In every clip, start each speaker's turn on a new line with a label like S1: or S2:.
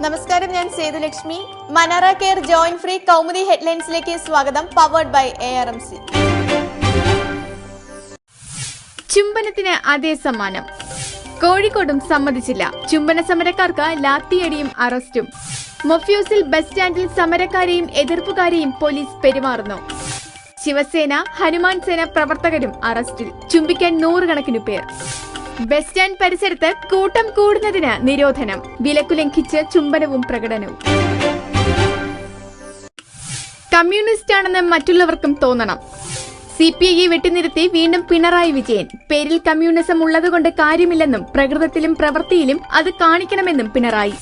S1: നമസ്കാരം ഞാൻ Sethulakshmi. Manara care joint free Kaumudi ഹെഡ്ലൈൻസിലേക്ക് സ്വാഗതം powered by A R M C
S2: ചുംബനത്തിന് അതേ സമ്മാനം. കോഴിക്കോടും സമ്മതിച്ചില്ല. ചുംബന സമരക്കാർക്ക് ലാത്തിയടിയും അറസ്റ്റും. മൊഫ്യൂസിൽ ബസ് സ്റ്റാൻഡിൽ സമരക്കാരെയും എതിർപ്പുകാരെയും പോലീസ് പെരുമാറുന്നു. ശിവസേന ഹനുമാൻ സേന പ്രവർത്തകരും അറസ്റ്റിൽ. ചുംബിക്കാൻ നൂറുകണക്കിനു പേർ. ബസ് സ്റ്റാൻഡ് പരിസരത്ത് കൂട്ടം കൂടുന്നതിന് നിരോധനം. വിലക്കു ലംഘിച്ച് ചുംബനവും പ്രകടനവും. കമ്മ്യൂണിസ്റ്റ് ആണെന്ന് മറ്റുള്ളവർക്കും തോന്നണം. സി പി ഐയെ വെട്ടിനിരത്തി വീണ്ടും പിണറായി വിജയൻ. പേരിൽ കമ്മ്യൂണിസം ഉള്ളതുകൊണ്ട് കാര്യമില്ലെന്നും പ്രകൃതത്തിലും പ്രവൃത്തിയിലും അത് കാണിക്കണമെന്നും പിണറായി.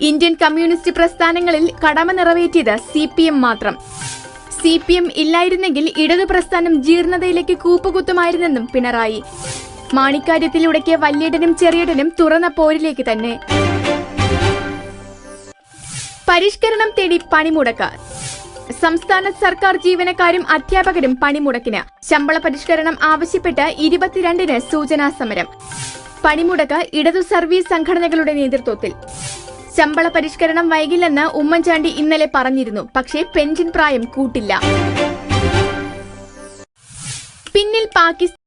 S2: ഇന്ത്യൻ കമ്മ്യൂണിസ്റ്റ് പ്രസ്ഥാനങ്ങളിൽ കടമ നിറവേറ്റിയത് സി പി എം മാത്രം. സി പി എം ഇല്ലായിരുന്നെങ്കിൽ ഇടതു പ്രസ്ഥാനം ജീർണതയിലേക്ക് കൂപ്പുകുത്തുമായിരുന്നെന്നും പിണറായി. മാണിക്കാര്യത്തിലുടക്കിയ വല്യേടനും ചെറിയടനും തുറന്ന പോരിലേക്ക് തന്നെ. പരിഷ്കരണം തേടി പണിമുടക്ക്. സംസ്ഥാന സർക്കാർ ജീവനക്കാരും അധ്യാപകരും പണിമുടക്കിന്. ശമ്പള പരിഷ്കരണം ആവശ്യപ്പെട്ട് ഇരുപത്തിരണ്ടിന് സൂചനാ സമരം. പണിമുടക്ക് ഇടതു സർവീസ് സംഘടനകളുടെ നേതൃത്വത്തിൽ. ശമ്പള പരിഷ്കരണം വൈകില്ലെന്ന് ഉമ്മൻചാണ്ടി ഇന്നലെ പറഞ്ഞിരുന്നു. പക്ഷേ പെൻഷൻ പ്രായം കൂട്ടില്ല. പിന്നിൽ പാകിസ്ഥാൻ